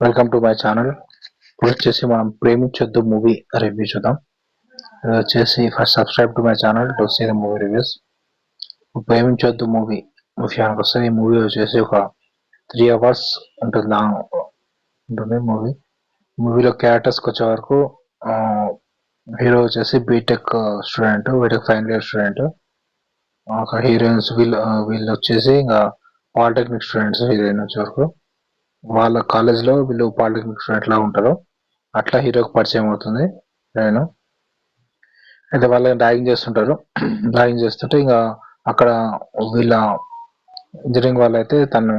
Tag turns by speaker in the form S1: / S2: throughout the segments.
S1: Welcome to my channel ఇప్పుడు వచ్చేసి మనం ప్రేమించొద్దు మూవీ రివ్యూ చూద్దాం. ఇది వచ్చేసి first subscribe to my channel to see the movie reviews ప్రేమించొద్దు movie విషయానికి వస్తే ఈ మూవీ వచ్చేసి ఒక త్రీ అవర్స్ ఉంటుంది ఉంటుంది మూవీ మూవీలో క్యారెక్టర్స్కి వచ్చే వరకు హీరో వచ్చేసి BTech student BTech final year student ఒక హీరోయిన్స్ వీళ్ళు వీళ్ళు వచ్చేసి ఇంకా పాలిటెక్నిక్ స్టూడెంట్స్ హీరోయిన్ వచ్చే వరకు. వాళ్ళ కాలేజ్లో వీళ్ళు పాలిటెక్నిక్స్ ఎట్లా ఉంటారో ఉంటారు అట్లా హీరోకి పరిచయం అవుతుంది నేను. అయితే వాళ్ళని డ్రాయింగ్ చేస్తుంటారు. డ్రాయింగ్ చేస్తుంటే ఇంకా అక్కడ వీళ్ళ ఇంజనీరింగ్ వాళ్ళు అయితే తను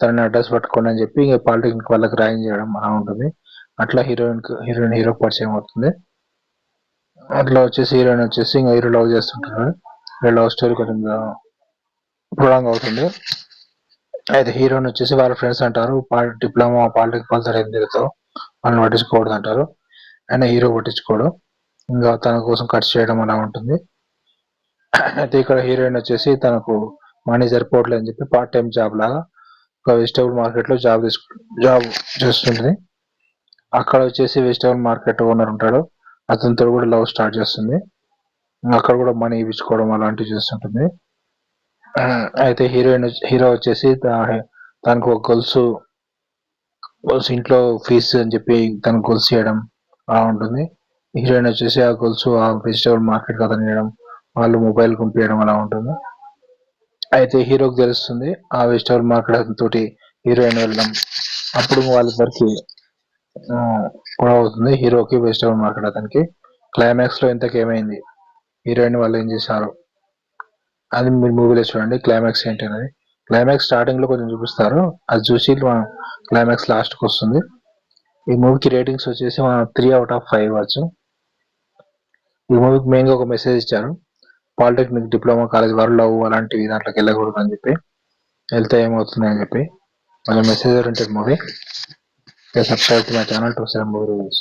S1: తనని అడ్రస్ పట్టుకోండి అని చెప్పి ఇంకా పాలిటెక్నిక్ వాళ్ళకి డ్రాయింగ్ చేయడం అలా ఉంటుంది. అట్లా హీరోయిన్ హీరోయిన్ హీరోకి పరిచయం అవుతుంది. అట్లా వచ్చేసి హీరోయిన్ వచ్చేసి ఇంకా హీరో లవ్ చేస్తుంటారు. హీరో లవ్ స్టోరీ కొంచెం ప్రొలాంగ్ అవుతుంది. అయితే హీరోయిన్ వచ్చేసి వాళ్ళ ఫ్రెండ్స్ అంటారు డిప్లొమా పాలిటిక్ పల్సర్ ఏం తిరుగుతావు వాళ్ళని పట్టించుకోకూడదు అంటారు. అండ్ హీరో పట్టించుకోడు. ఇంకా తన కోసం ఖర్చు చేయడం అలా ఉంటుంది. అయితే ఇక్కడ హీరోయిన్ వచ్చేసి తనకు మనీ సరిపోవట్లేదు అని చెప్పి పార్ట్ టైం జాబ్ లాగా ఒక వెజిటేబుల్ మార్కెట్లో జాబ్ తీసుకు జాబ్ చేస్తుంది. అక్కడ వచ్చేసి వెజిటేబుల్ మార్కెట్ ఓనర్ ఉంటాడు. అతనితో కూడా లవ్ స్టార్ట్ చేస్తుంది. అక్కడ కూడా మనీ ఇప్పించుకోవడం అలాంటివి చేస్తుంటుంది. అయితే హీరోయిన్ హీరో వచ్చేసి తనకు ఒక గొలుసు గొలుసు ఇంట్లో ఫీజు అని చెప్పి తనకు గొలుసు చేయడం అలా ఉంటుంది. హీరోయిన్ వచ్చేసి ఆ గొలుసు ఆ వెజిటబుల్ మార్కెట్ కథ చేయడం వాళ్ళు మొబైల్ పంపించడం అలా ఉంటుంది. అయితే హీరోకి తెలుస్తుంది ఆ వెజిటబుల్ మార్కెట్ తోటి హీరోయిన్ వెళ్ళడం. అప్పుడు వాళ్ళిద్దరికి కూడా గొడవ అవుతుంది హీరోకి వెజిటబుల్ మార్కెట్ అతనికి. క్లైమాక్స్లో ఇంతకు ఏమైంది హీరోయిన్ వాళ్ళు ఏం చేశారు? అది మీరు మూవీలో చూడండి క్లైమాక్స్ ఏంటి అనేది క్లైమాక్స్ స్టార్టింగ్లో కొంచెం చూపిస్తారు. అది చూసి క్లైమాక్స్ లాస్ట్కి వస్తుంది. ఈ మూవీకి రేటింగ్స్ వచ్చేసి మనం త్రీ అవుట్ ఆఫ్ ఫైవ్ ఇవ్వచ్చు ఈ మూవీకి మెయిన్గా ఒక మెసేజ్ ఇచ్చారు. పాలిటెక్నిక్ డిప్లొమా కాలేజ్ వారు లవ్ అలాంటివి దాంట్లోకి వెళ్ళకూడదు అని చెప్పి. వెళ్తే ఏమవుతుంది అని చెప్పి. కొంచెం message oriented movie. Subscribe to my channel to seven movie reviews